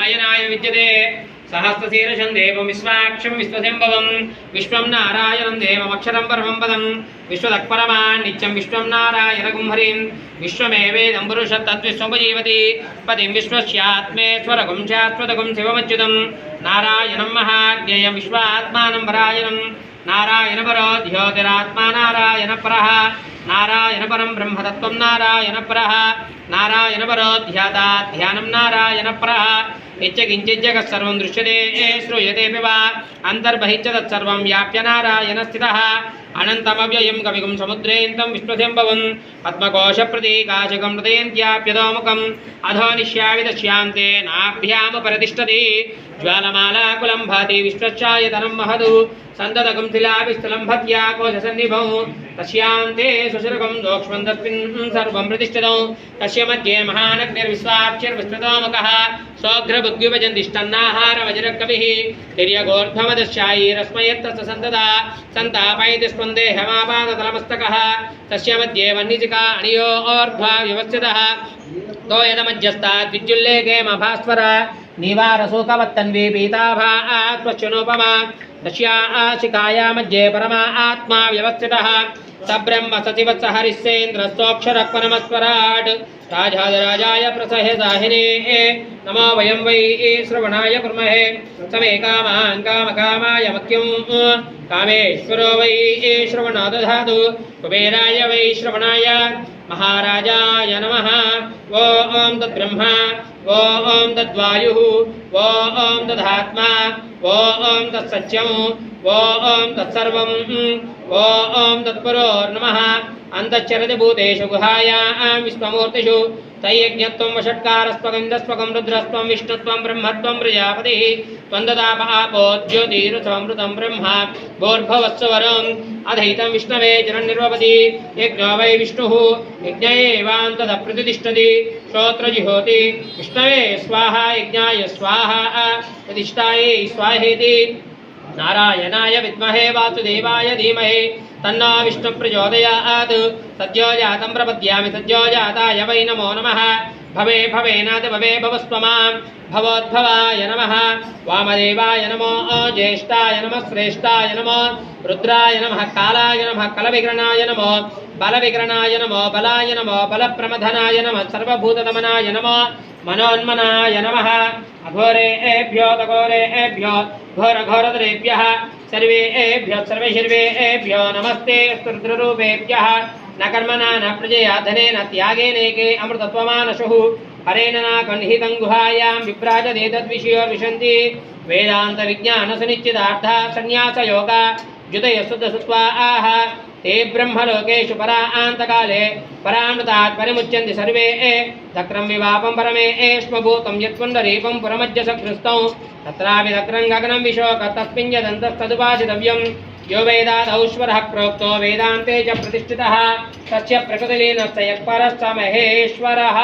అయనాయ విద్యతే సహస్రశీర్షం దేవం విశ్వాక్షం విశ్వశంభవం విశ్వం నారాయణం దేవమక్షరం పరమం పదం విశ్వదక్పరమా నిత్యం విశ్వం నారాయణ గుంహరిం విశ్వమేవేదం పురుష తద్విశ్వముపజీవతి పతిం విశ్వస్యాత్మేశ్వరగుం శాశ్వతగుం శివమచ్యుతం నారాయణం మహాజ్ఞేయం విశ్వాత్మానం పరాయణం నారాయణ పరో ధ్యోతిరాత్మా నారాయణ పరః నారాయణ పరం బ్రహ్మతత్వం నారాయణ పరః నారాయణ పరో ధ్యానం నారాయణ పరః యచ్చకించిజ్జగత్ సర్వం దృశ్యతే శ్రూయతేపి వా అంతర్బహిశ్చ తత్సర్వం వ్యాప్య నారాయణ స్థిత అనంతమవ్యయం కవిగం సముద్రేంతం విశ్వశంభవం పద్మకోశ ప్రతీకాశకం హృదయంత్యాప్యదోముఖం అధో నిశ్యావిదశ్యాంతే నాభ్యాము నాభ్యాముపరతిష్టతి జ్వాలమాలాకులం భాతి విశ్వఛాయతనం మహదు సంతతకం శిలాభిస్థలం భక్త్యా కోశసన్నిభం पश्यान्ते सुशिरकं दोक्ष्मं तस्मिन् सर्वं तस्य मध्ये महानग्निर्विश्वाक्षर्विस्तृतोमुखः सौघ्रभुग्युभजन्तिष्टन्नाहारवज्रकविः तिर्यगोर्ध्वमदश्यायीरस्मयत्र सन्तदा सन्तापयति स्पन्दे हमापादतलमस्तकः तस्य मध्ये वह्निजिका अणियो ओर्ध्वा व्यवस्थितः। निवारसुखवत्तन्वी पीताभा दश्या मध्ये परमा आत्मा व्यवस्थितः। सब्रह्म सचिवत्स हरिश्चेन्द्र सोऽक्षरक्वनमस्वराट् राजाधिराजाय प्रसहे दाहिने नमो वयं वै श्रवणाय कुर्महे। समे कामेश्वरो वै श्रवणो दधातु कुबेराय वै श्रवणाय। महाराजाय नमः। ॐ तद्ब्रह्म। ॐ तद्वायुः। ॐ तदात्मा। ओम तत्सत्यम ओम तत्सर्वम ओम तत्परो तत्परोर्नमः अन्तश्चरति भूतेषु गुहाया विश्वमूर्तिषु, तैयज्ञत्वं वषट्कारस्त्वगन्धस्त्वकं रुद्रस्त्वं, विष्णुत्वं, ब्रह्मत्वं, प्रजापतिः। त्वं ददाप आपो ज्योतिरुतमृतं ब्रह्म भोर्भवत्सवरम् अधैतं विष्णवे जनन्निर्वपति यज्ञो वै विष्णुः यज्ञ एवान्तदप्रतिष्ठति श्रोत्रजिहोति, विष्णवे स्वाहा, यज्ञाय स्वाहा, प्रतिष्ठायै स्वाहा। స్వాహేతి నారాయణాయ విద్మహే వాసుదేవాయ ధీమహి. తన్నా విష్ణు ప్రచోదయాత్. సద్యో జాతం ప్రపద్యామి సద్యో జాతాయ వై నమో నమ. భవే భవేనాథ భవే భవస్వమాం. భవోద్భవాయ నమ. వామదేవాయ నమో జ్యేష్ఠాయ నమ శ్రేష్టాయ నమో రుద్రాయ నమః కాలాయ నమః కలవిగ్రణాయ నమో బలవిగ్రణాయ నమో బలాయ నమో బలప్రమథనాయ నమ సర్వభూతదమనాయ నమో मनोन्मनाय नमः अघोरेभ्यो तघोरेभ्यो घोरघोरदरेभ्यः सर्वेभ्यो सर्वैर्वेभ्यो नमस्ते स्तुरुद्ररूपेभ्यः न कर्मणा न प्रजया धनेन त्यागेनैके अमृतत्वमानशुः हरेण न कण्ठितं गुहायां विभ्राजदेतद्विषयोर्विशन्ति वेदान्तविज्ञानसुनिश्चितार्था संन्यासयोगा जुतयसुद्धसत्त्वा आह ते ब्रह्मलोकेषु परान्तकाले परामृतात् परिमुच्यन्ति सर्वे दक्रं विवापं परमे एष्मभूतं यत्पुण्डरीकं पुरमज्जसकृस्तौ तत्रापि दक्रं गगनं विशोक तस्मिन् यदन्तस्तदुपासितव्यं यो वेदादौश्वरः प्रोक्तो वेदान्ते च प्रतिष्ठितः तस्य प्रकृतिलीनस्य यत्परश्च महेश्वरः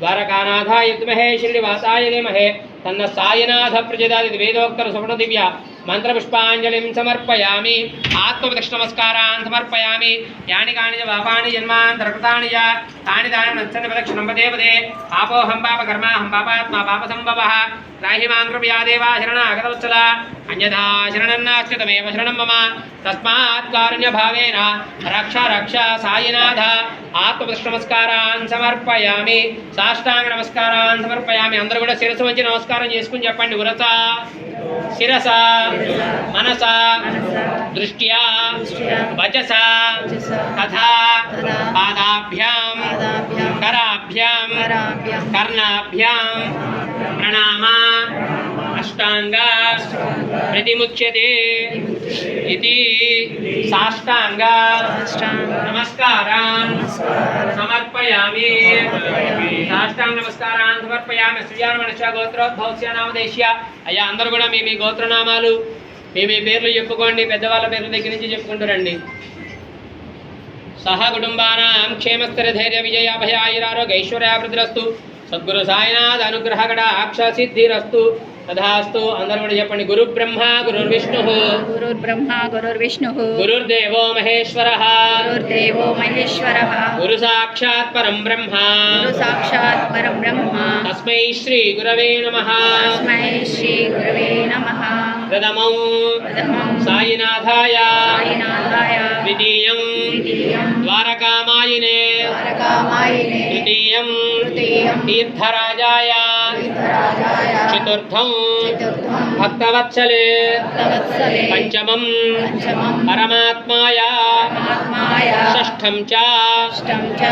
द्वारकानाथाय विद्महे श्रीनिवासाय धीमहे तन्न सायनाथ प्रचोदयात् वेदोक्तर सुवर्णदिव्या మంత్రపుష్పాంజలిం సమర్పయామి. ఆత్మప్రదక్షిణమస్కారాన్ సమర్పయామి. యాని కాని పాపాని జన్మాంతరకృతాని యా తాని తాని నచ్చని ప్రదక్షిణం పదే పదే. పాపోహం పాప కర్మాహం పాపాత్మా పాప సంభవ. రాహి మాం కృపయా దేవా శరణాగతవత్సల. అన్యథా శరణన్నాస్తి తమేవ శరణం మమ. తస్మాత్ కారుణ్య భావేన రక్ష రక్ష సాయినాథ. ఆత్మప్రదక్షిణమస్కారాన్ సమర్పయామి. సాష్టాంగ నమస్కారాన్ సమర్పయామి. అందరూ కూడా శిరస్సు మంచి నమస్కారం చేసుకుని చెప్పండి ఉరస शिसा मनसा दृष्टिया वजस तथा पादाभ्या कराभ्या कर्णाभ्या प्रणाम अष्टांगा ప్రతిముచ్యతే ఇది సాష్టాంగ నమస్కారాన్ సమర్పయామి సాష్టాంగ నమస్కారాన్ సమర్పయామి శ్రీయాన మనుష్య గోత్రోద్భవస్య నామదేశ్య అయ్యా అందరూ కూడా మీ మీ గోత్రనామాలు మీ మీ పేర్లు చెప్పుకోండి. పెద్దవాళ్ళ పేర్ల దగ్గర నుంచి చెప్పుకుంటూ రండి. సహ కుటుంబానాం క్షేమస్థిర ధైర్య విజయాభయ ఆయురారోగ్య సద్గురు సాయినాథ్ అనుగ్రహ సిద్ధి సిద్ధిరస్తు. తథాస్తు అందరూ కూడా చెప్పండి గురు బ్రహ్మ గురుర్విష్ణు గురుర్బ్రహ్మ గురుర్విష్ణుः గురుర్దేవో మహేశ్వర గురుర్దేవో మహేశ్వరः గురు సాక్షాత్ పరం బ్రహ్మ గురు సాక్షాత్ పరం బ్రహ్మ తస్మై శ్రీ గురవే నమ తస్మై శ్రీ గురవే నమః ప్రథమం ప్రథమం సాయినాథాయ సాయినాథాయ ద్వితీయం ద్వితీయం ద్వారకామాయినే ద్వారకామాయినే తృతీయం తృతీయం తీర్థరాజాయ తీర్థరాజాయ చతుర్థం చతుర్థం భక్తవత్సలే భక్తవత్సలే పంచమం పంచమం పరమాత్మాయ పరమాత్మాయ షష్ఠం చ అష్టం చ